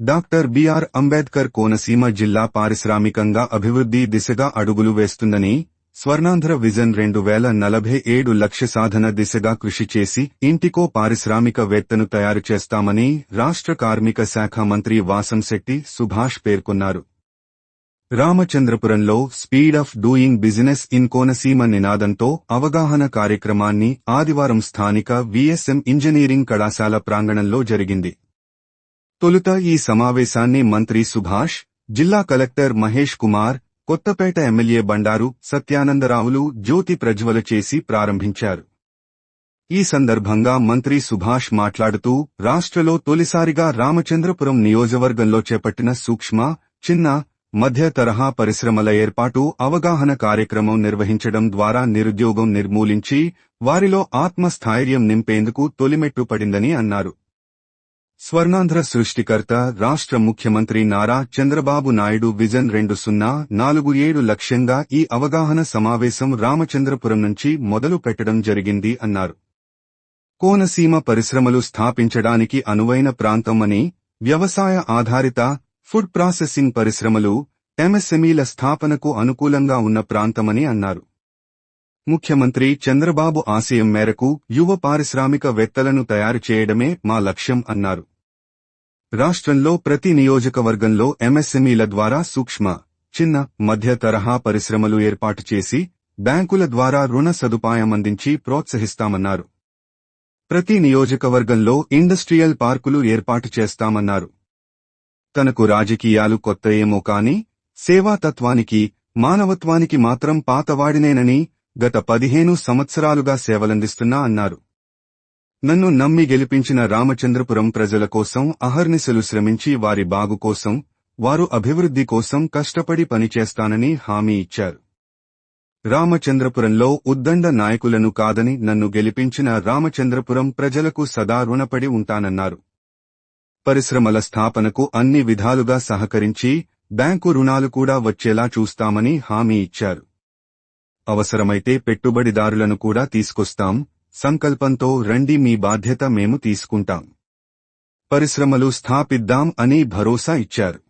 Doctor BR Ambedkar Konaseema జిల్లా పారిశ్రామికంగా అభివృద్ధి దిశగా అడుగులు వేస్తుందని స్వర్ణాంధ్ర విజన్ రెండు వేల నలభై ఏడు లక్ష్య సాధన దిశగా కృషి చేసి ఇంటికో పారిశ్రామికవేత్తను తయారు చేస్తామని రాష్ట్ర కార్మిక శాఖ మంత్రి వాసంశెట్టి సుభాష్ పేర్కొన్నారు. రామచంద్రపురంలో speed of doing business in Konaseema నినాదంతో అవగాహన కార్యక్రమాన్ని ఆదివారం స్థానిక విఎస్ఎం ఇంజనీరింగ్ కళాశాల ప్రాంగణంలో జరిగింది. తొలుత ఈ సమావేశాన్ని మంత్రి సుభాష్ జిల్లా కలెక్టర్ మహేష్ కుమార్ కొత్తపేట ఎమ్మెల్యే బండారు సత్యానందరావులు జ్యోతి ప్రజ్వల చేసి ప్రారంభించారు. ఈ సందర్భంగా మంత్రి సుభాష్ మాట్లాడుతూ రాష్ట్రలో తొలిసారిగా రామచంద్రపురం నియోజకవర్గంలో చేపట్టిన సూక్ష్మ చిన్న మధ్య తరహా పరిశ్రమల ఏర్పాటు అవగాహన కార్యక్రమం నిర్వహించడం ద్వారా నిరుద్యోగం నిర్మూలించి వారిలో ఆత్మస్థైర్యం నింపేందుకు తొలిమెట్టు పడిందని అన్నారు. స్వర్ణాంధ్ర సృష్టికర్త రాష్ట్ర ముఖ్యమంత్రి నారా చంద్రబాబు నాయుడు విజన్ రెండు సున్నా నాలుగు ఏడు లక్ష్యంగా ఈ అవగాహన సమావేశం రామచంద్రపురం నుంచి మొదలు పెట్టడం జరిగింది అన్నారు. కోనసీమ పరిశ్రమలు స్థాపించడానికి అనువైన ప్రాంతం అని వ్యవసాయ ఆధారిత ఫుడ్ ప్రాసెసింగ్ పరిశ్రమలు ఎంఎస్ఎంఈల స్థాపనకు అనుకూలంగా ఉన్న ప్రాంతమని అన్నారు. ముఖ్యమంత్రి చంద్రబాబు ఆశయం మేరకు యువ పారిశ్రామికవేత్తలను తయారు చేయడమే మా లక్ష్యం అన్నారు. రాష్ట్రంలో ప్రతి నియోజకవర్గంలో ఎంఎస్ఎంఈల ద్వారా సూక్ష్మ చిన్న మధ్య తరహా పరిశ్రమలు ఏర్పాటు చేసి బ్యాంకుల ద్వారా రుణ సదుపాయం అందించి ప్రోత్సహిస్తామన్నారు. ప్రతి నియోజకవర్గంలో ఇండస్ట్రియల్ పార్కులు ఏర్పాటు చేస్తామన్నారు. తనకు రాజకీయాలు కొత్త ఏమో కాని సేవాతత్వానికి మానవత్వానికి మాత్రం పాతవాడినేనని గత పదిహేను సంవత్సరాలుగా సేవలందిస్తున్నా అన్నారు. నన్ను నమ్మి గెలిపించిన రామచంద్రపురం ప్రజల కోసం అహర్నిశలు శ్రమించి వారి బాగు కోసం వారు అభివృద్ధి కోసం కష్టపడి పనిచేస్తానని హామీ ఇచ్చారు. రామచంద్రపురంలో ఉద్దండ నాయకులను కాదని నన్ను గెలిపించిన రామచంద్రపురం ప్రజలకు సదా రుణపడి ఉంటానన్నారు. పరిశ్రమల స్థాపనకు అన్ని విధాలుగా సహకరించి బ్యాంకు రుణాలు కూడా వచ్చేలా చూస్తామని హామీ ఇచ్చారు. అవసరమైతే పెట్టుబడిదారులను కూడా తీసుకొస్తాం. సంకల్పంతో రండి మీ బాధ్యత మేము తీసుకుంటాం. పరిశ్రమలు స్థాపిద్దాం అని భరోసా ఇచ్చారు.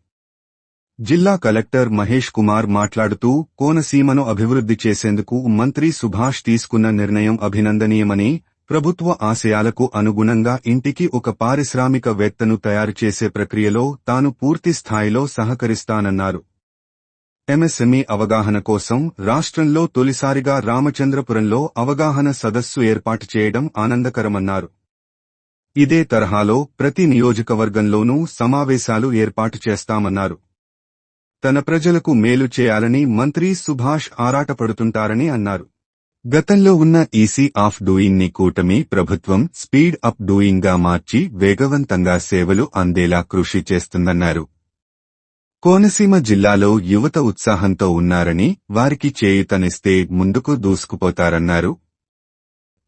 జిల్లా కలెక్టర్ మహేష్ కుమార్ మాట్లాడుతూ కోనసీమను అభివృద్ధి చేసేందుకు మంత్రి సుభాష్ తీసుకున్న నిర్ణయం అభినందనీయమని ప్రభుత్వ ఆశయాలకు అనుగుణంగా ఇంటికి ఒక పారిశ్రామికవేత్తను తయారు చేసే ప్రక్రియలో తాను పూర్తి స్థాయిలో సహకరిస్తానన్నారు. ఎంఎస్ఎంఈ అవగాహన కోసం రాష్ట్రంలో తొలిసారిగా రామచంద్రపురంలో అవగాహన సదస్సు ఏర్పాటు చేయడం ఆనందకరమన్నారు. ఇదే తరహాలో ప్రతి నియోజకవర్గంలోనూ సమావేశాలు ఏర్పాటు చేస్తామన్నారు. తన ప్రజలకు మేలు చేయాలని మంత్రి సుభాష్ ఆరాటపడుతుంటారని అన్నారు. గతంలో ఉన్న ఈసీ ఆఫ్ డూయింగ్ని కూటమి ప్రభుత్వం స్పీడ్ అప్ డూయింగ్గా మార్చి వేగవంతంగా సేవలు అందేలా కృషి చేస్తుందన్నారు. కోనసీమ జిల్లాలో యువత ఉత్సాహంతో ఉన్నారని వారికి చేయుతనిస్తే ముందుకు దూసుకుపోతారన్నారు.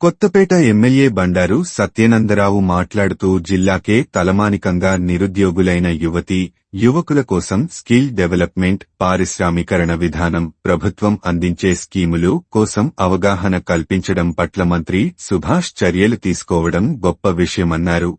కొత్తపేట ఎమ్మెల్యే బండారు సత్యనందరావు మాట్లాడుతూ జిల్లాకే తలమానికంగా నిరుద్యోగులైన యువతి యువకుల కోసం స్కిల్ డెవలప్మెంట్ పారిశ్రామీకరణ విధానం ప్రభుత్వం అందించే స్కీములు కోసం అవగాహన కల్పించడం పట్ల మంత్రి సుభాష్ చర్యలు తీసుకోవడం గొప్ప విషయమన్నారు.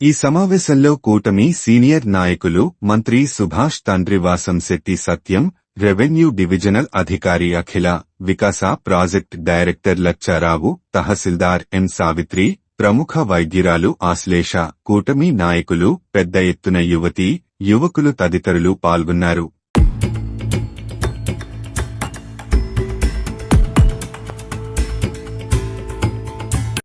ఈ సమావేశంలో కూటమి సీనియర్ నాయకులు మంత్రి సుభాష్ తండ్రి వాసంశెట్టి సత్యం రెవెన్యూ డివిజనల్ అధికారి అఖిల వికాస ప్రాజెక్ట్ డైరెక్టర్ లచ్చారావు తహసీల్దార్ ఎం సావిత్రి ప్రముఖ వైద్యురాలు ఆశ్లేష కూటమి నాయకులు పెద్ద ఎత్తున యువతి యువకులు తదితరులు పాల్గొన్నారు.